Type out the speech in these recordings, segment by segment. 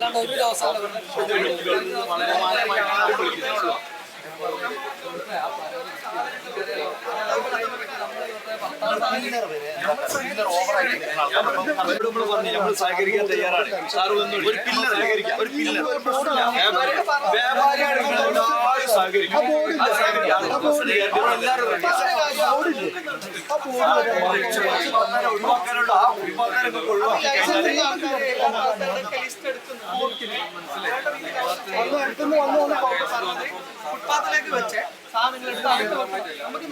ഒരു ദിവസം സഹകരിക്കാൻ തയ്യാറാണ് സാറ് ഒരു പില്ലർ സഹകരിക്കാം ഒരു പില്ലർ വ്യാപാരിയാണ് എല്ലാവരും ആ ഫുട്പാത്തിലേക്ക് വെച്ച്. നമുക്ക്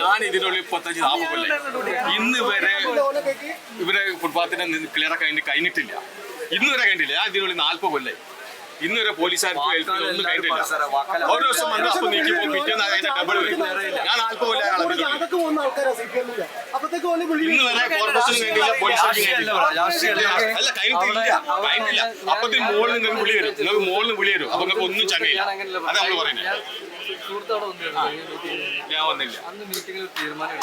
ഞാൻ ഇതിനുള്ളിൽ പത്തഞ്ച് നാൽപ്പത് ഇന്ന് വരെ ഇവരെ ഫുട്പാത്തിനെ ക്ലിയർ ആക്കാൻ കഴിഞ്ഞിട്ടില്ല ഇന്ന് വരെ കഴിഞ്ഞിട്ടില്ല ഞാൻ ഇതിനുള്ളിൽ നാൽപ്പത് കൊല്ലേ ഇന്ന് വരെ പോലീസുകാർക്ക് ഒന്നും കണ്ടില്ല ഓരോ ദിവസം പിറ്റേന്ന് അതിന്റെ ഡബിൾ വരും. ഞാൻ കൊല്ലം ഇന്ന് വരെ കോർപ്പറേഷനും കഴിഞ്ഞില്ല പോലീസുകാർക്കും അല്ല കഴിഞ്ഞിട്ടില്ല കഴിഞ്ഞില്ല അപ്പത്തിന് മുകളിൽ നിങ്ങൾക്ക് വിളി വരും. നിങ്ങൾക്ക് മുകളിൽ വിളി വരും. അപ്പൊ നിങ്ങൾക്ക് ഒന്നും ചങ്ങയില്ല. അത് നമ്മൾ പറയുന്നത്. ഈ. ഞാൻ വന്നില്ല. അന്ന് മീറ്റിംഗിൽ തീരുമാനം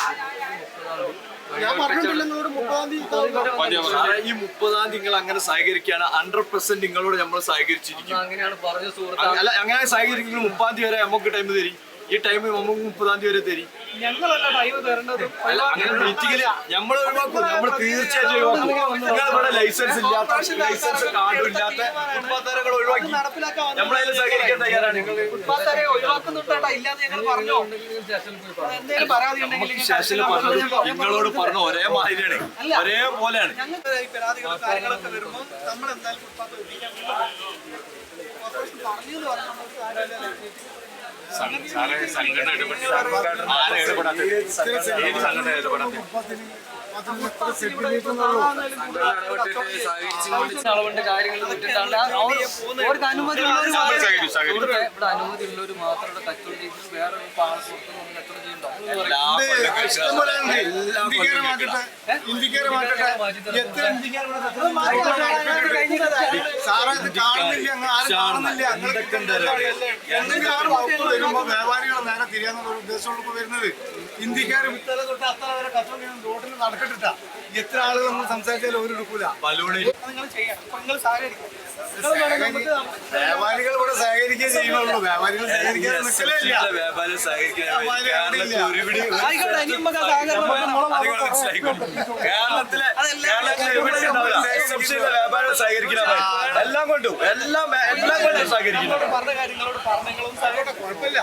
മുപ്പതാം തീയതി നിങ്ങൾ അങ്ങനെ സഹകരിക്കുകയാണ്. ഹൺഡ്രഡ് പെർസെന്റ് നിങ്ങളോട് നമ്മൾ സഹകരിച്ചിരിക്കും. അങ്ങനെയാണ് പറഞ്ഞ സുഹൃത്ത്. അല്ല അങ്ങനെ സഹകരിക്കുന്ന മുപ്പാം തീയതി വരെ നമുക്ക് ടൈം തരും. ഈ ടൈം നമുക്ക് മുപ്പതാം തീയതി വരെ തരി. ഞങ്ങളല്ല ടൈം തരേണ്ടത്. അങ്ങനെ മീറ്റിംഗിൽ നമ്മൾ ഒഴിവാക്കും. നമ്മൾ തീർച്ചയായിട്ടും ഒഴിവാക്കും. ഇവിടെ ലൈസൻസ് ഇല്ലാത്ത ലൈസൻസ് കാർഡും ഇല്ലാത്ത ഫുട്പാത്തുകാരെ ഒഴിവാക്കി നമ്മളതിൽ സഹകരിക്കാൻ തയ്യാറാണ്. സ്റ്റേഷനിൽ പറഞ്ഞത് നിങ്ങളോട് പറഞ്ഞ ഒരേ മാതിരിയാണ്. ഒരേ പോലെയാണ് സംഘടന ഇടപെട്ട് ആരെ ഇടപെടാത്ത ഏത് സംഘടന ഇടപെടാത്ത അളവുണ്ട് കാര്യങ്ങൾ തെറ്റിട്ടാണ്ട് അവർക്ക് അനുമതി ഇവിടെ അനുമതി ഉള്ളവർ മാത്രം ഇവിടെ കച്ചവടം വേറെ വ്യാപാരികളെ നേരെ തിരിയാന്നുള്ള ഉദ്ദേശമുള്ള വരുന്നത് ഇന്ത്യക്കാര് തൊട്ട് അത്ര വരെ കച്ചവടം ചെയ്യുന്ന റോഡിൽ എത്ര ആളുകൾ നമ്മൾ സംസാരിച്ചാലും ഒരു എടുക്കൂല വ്യാപാരികൾ ഇവിടെ സഹകരിക്കുകയും ചെയ്യുന്നുള്ളൂ വ്യാപാരികൾ സഹകരിക്കാൻ നിൽക്കലേ ഇല്ല വ്യാപാരം. കേരളത്തിലെ കേരളത്തിലെ വ്യാപാരം സഹകരിക്കണം എല്ലാം കൊണ്ടും എല്ലാം എല്ലാം കൊണ്ടും സഹകരിക്കണം പറഞ്ഞ കാര്യങ്ങളോട് പറഞ്ഞങ്ങളും കുഴപ്പമില്ല